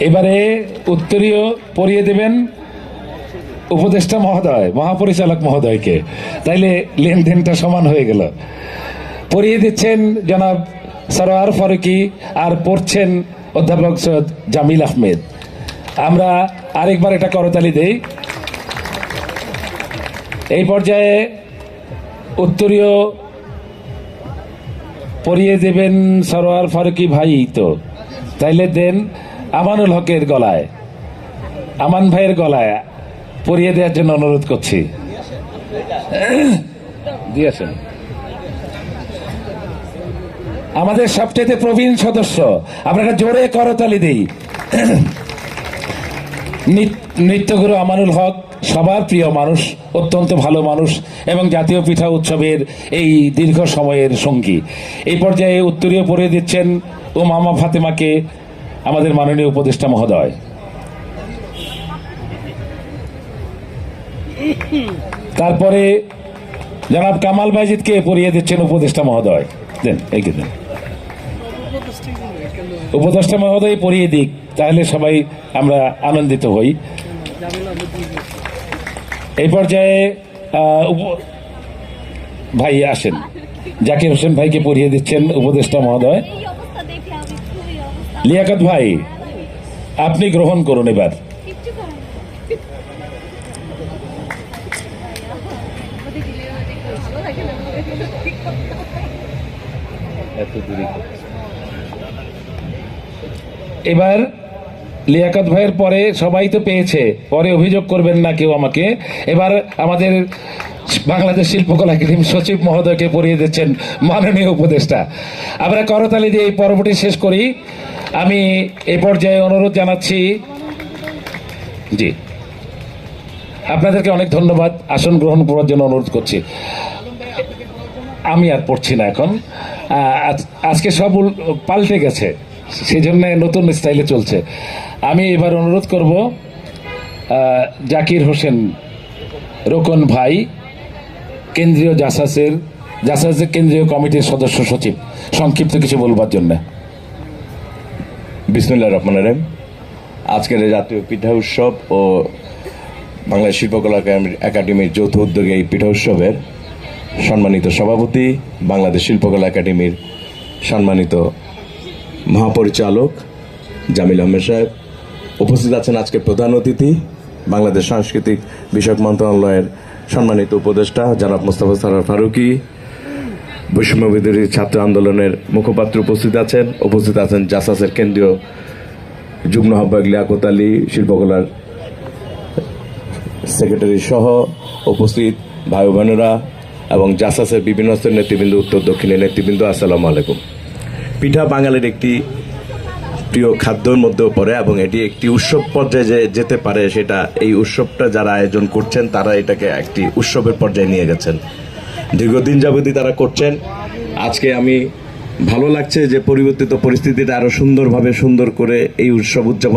এবারে উত্তরীয় পরিয়ে দেবেন উপদেষ্টা মহোদয়, মহাপরিচালক মহোদয়কে। তাইলে লেনদেনটা সমান হয়ে গেল। পরিয়ে দিচ্ছেন জনাব সরোয়ার ফারুকি আর পড়ছেন অধ্যাপক সৈয়দ জামিল আহমেদ। আমরা আরেকবার এটা করতালি দেই। এই পর্যায়ে উত্তরীয় পরিয়ে দেবেন সরোয়ার ফারুকি ভাই তো। তাইলে দেন আমানুল হকের গলায়, আমান ভাইয়ের গলায় পরিয়ে দেওয়ার জন্য অনুরোধ করছি। দিয়েছেন। আমাদের সবচেয়ে প্রবীণ সদস্য আপনারা জোরে করতালি দিই। নৃত- নৃত্যগুরু আমানুল হক, সবার প্রিয় মানুষ, অত্যন্ত ভালো মানুষ এবং জাতীয় পিঠা উৎসবের এই দীর্ঘ সময়ের সঙ্গী। এই পর্যায়ে উত্তরীয় পড়ে দিচ্ছেন ও মামা ফাতেমাকে আমাদের মাননীয় উপদেষ্টা মহোদয়। তারপরে জনাব কামাল বাইজিদকে পড়িয়ে দিচ্ছেন উপদেষ্টা মহোদয়। দেন, এগিয়ে দেন। উপদেষ্টা মহোদয় পড়িয়ে দিক, তাহলে সবাই আমরা আনন্দিত হই। এই পর্যায়ে ভাই আসেন। জাকির হোসেন ভাইকে পড়িয়ে দিচ্ছেন উপদেষ্টা মহোদয়। লিয়াকত ভাই, আপনি গ্রহণ করুন এবার। এবার লিয়াকত ভাইয়ের পরে সবাই তো পেয়েছে, পরে অভিযোগ করবেন না কেউ আমাকে। এবার আমাদের বাংলাদেশ শিল্পকলা একাডেমি সচিব মহোদয়কে পড়িয়ে দিচ্ছেন মাননীয় উপদেষ্টা। আমরা করতালি দিয়ে এই পর্বটি শেষ করি। আমি এই পর্যায়ে অনুরোধ জানাচ্ছি, জি, আপনাদেরকে অনেক ধন্যবাদ, আসন গ্রহণ করার জন্য অনুরোধ করছি। আমি আর পড়ছি না এখন। আজ- আজকে সব পাল্টে গেছে সেই জন্য নতুন স্টাইলে চলছে। আমি এবার অনুরোধ করব জাকির হোসেন রোকন ভাই, কেন্দ্রীয় জাসাসের জাসাসের কেন্দ্রীয় কমিটির সদস্য সচিব, সংক্ষিপ্ত কিছু বলবার জন্য। বিসমুল্লাহ রহমান রহিম। আজকের জাতীয় পিঠা উৎসব ও বাংলাদেশ শিল্পকলা একাডেমির যৌথ উদ্যোগে এই পিঠা উৎসবের সম্মানিত সভাপতি, বাংলাদেশ শিল্পকলা একাডেমির সম্মানিত মহাপরিচালক জামিল আহমেদ সাহেব। উপস্থিত আছেন আজকের প্রধান অতিথি, বাংলাদেশ সাংস্কৃতিক বিষয়ক মন্ত্রণালয়ের সম্মানিত উপদেষ্টা জনাব মোস্তফা সারার ফারুকি। বৈষম্য বিরোধী ছাত্র আন্দোলনের মুখপাত্র উপস্থিত আছেন। উপস্থিত আছেন জাসাসের কেন্দ্রীয় যুগ্ম আহ্বায়ক লিয়াকত আলী, শিল্পকলার সেক্রেটারি সহ উপস্থিত ভাই বোনেরা এবং জাসাসের বিভিন্ন স্তরের নেতৃবৃন্দ, উত্তর দক্ষিণের নেতৃবৃন্দ, আসসালামু আলাইকুম। পিঠা বাঙালির একটি প্রিয় খাদ্যের মধ্যেও পড়ে এবং এটি একটি উৎসব পর্যায়ে যে যেতে পারে সেটা, এই উৎসবটা যারা আয়োজন করছেন, তারা এটাকে একটি উৎসবের পর্যায়ে নিয়ে গেছেন। দীর্ঘদিন যাবতই তারা করছেন। আজকে আমি ভালো লাগছে যে পরিবর্তিত পরিস্থিতিটা আরও সুন্দরভাবে সুন্দর করে এই উৎসব উদযাপন